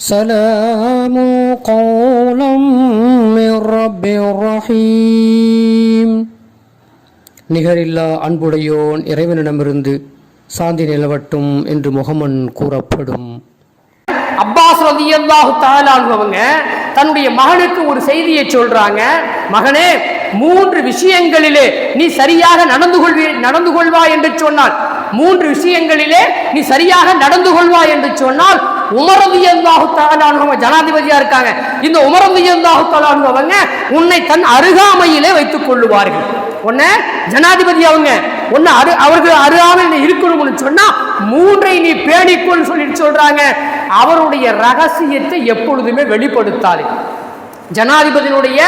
سلام قولا من رب رحيم நிகரில்லா அன்புடையோன் இறைவனிடமிருந்து சாந்தி நிலவட்டும் என்று முகமன் கூறப்படும் அப்பாஸ் ரதியல்லாஹு தாலாங்குவங்க தன்னுடைய மகனுக்கு ஒரு செய்தியை சொல்றாங்க மகனே மூன்று விஷயங்களிலே நீ சரியாக நடந்து கொள்வி நடந்து கொள்வாய் என்று சொன்னால் மூன்று விஷயங்களிலே நீ சரியாக நடந்து கொள்வாய் என்று சொன்னால் உமரதியல்லாஹு தாலானுவங்க ஜனாதிபதியா இருக்காங்க. இந்த உமரதியல்லாஹு தாலானுவங்க உன்னை தன் அருகாமையிலே வைத்துக் கொள்ளுவார்கள். உன்ன ஜனாதிபதி அவங்க ஒன்னு அரு அவர்கள் அருகாமல் இருக்கணும்னு சொன்னா மூன்றை நீ பேணிக்கொள் சொல்லிட்டு சொல்றாங்க. அவருடைய ரகசியத்தை எப்பொழுதுமே வெளிப்படுத்தாது. ஜனாதிபதியினுடைய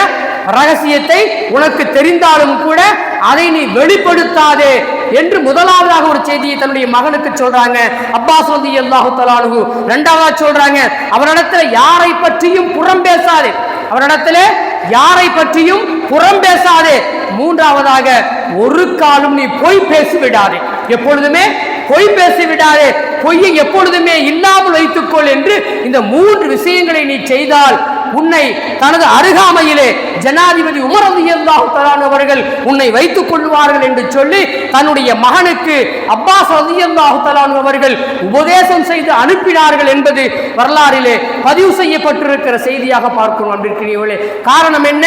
ரகசியத்தை உனக்கு தெரிந்தாலும் கூட அதை நீ வெளிப்படுத்தாதே என்று முதலாவதாக ஒரு செய்தியை தன்னுடைய மகனுக்கு சொல்றாங்க. அப்பாஸ் வந்து எல்லாஹு தலானு ரெண்டாவதா சொல்றாங்க அவரிடத்துல யாரை பற்றியும் புறம் பேசாதே. அவரிடத்துல யாரை பற்றியும் புறம் பேசாதே. மூன்றாவதாக ஒரு காலம் நீ பொய் பேசி விடாதே எப்பொழுதுமே பொய் பேசி விடாதே பொய்யை எப்பொழுதுமே இல்லாமல் வைத்துக்கொள் என்று இந்த மூன்று விஷயங்களை நீ செய்தால் உன்னை தனது அருகாமையிலே ஜனாதிபதி உமர் ரலியல்லாஹு தஆலா அவர்கள் உன்னை வைத்துக் கொள்வார்கள் என்று சொல்லி தன்னுடைய மகனுக்கு அப்பாஸ் ரலியல்லாஹு தஆலா அவர்கள் உபதேசம் செய்து அனுப்பினார்கள் என்பது வரலாறிலே பதிவு செய்யப்பட்டிருக்கிற செய்தியாக பார்க்கிறோம் அன்பிற்கினியவர்களே. காரணம் என்ன?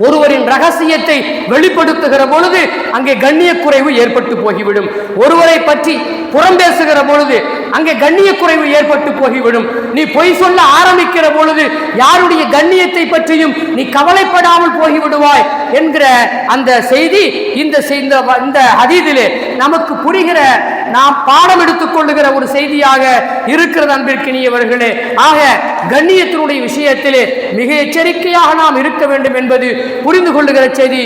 ஒருவரின் ரகசியத்தை வெளிப்படுத்துகிற பொழுது அங்கே கண்ணியக்குறைவு ஏற்பட்டு போகிவிடும். ஒருவரை பற்றி புறம் பேசுகிற பொழுது அங்கே கண்ணிய குறைவு ஏற்பட்டு போகிவிடும். நீ பொய் சொல்ல ஆரம்பிக்கிற பொழுது யாருடைய கண்ணியத்தை பற்றியும் நீ கவலைப்படாமல் போகிவிடுவாய் என்கிற அந்த செய்தி இந்த செய்- இந்த வ- நமக்கு புரிகிற நாம் பாடம் எடுத்துக் கொள்ளுகிற ஒரு செய்தியாக இருக்கிறது அன்பிற்கினியவர்களே. ஆக கண்ணியத்தினுடைய விஷயத்திலே மிக எச்சரிக்கையாக நாம் இருக்க வேண்டும் என்பது புரிந்து கொள்ளுகிற செய்தி.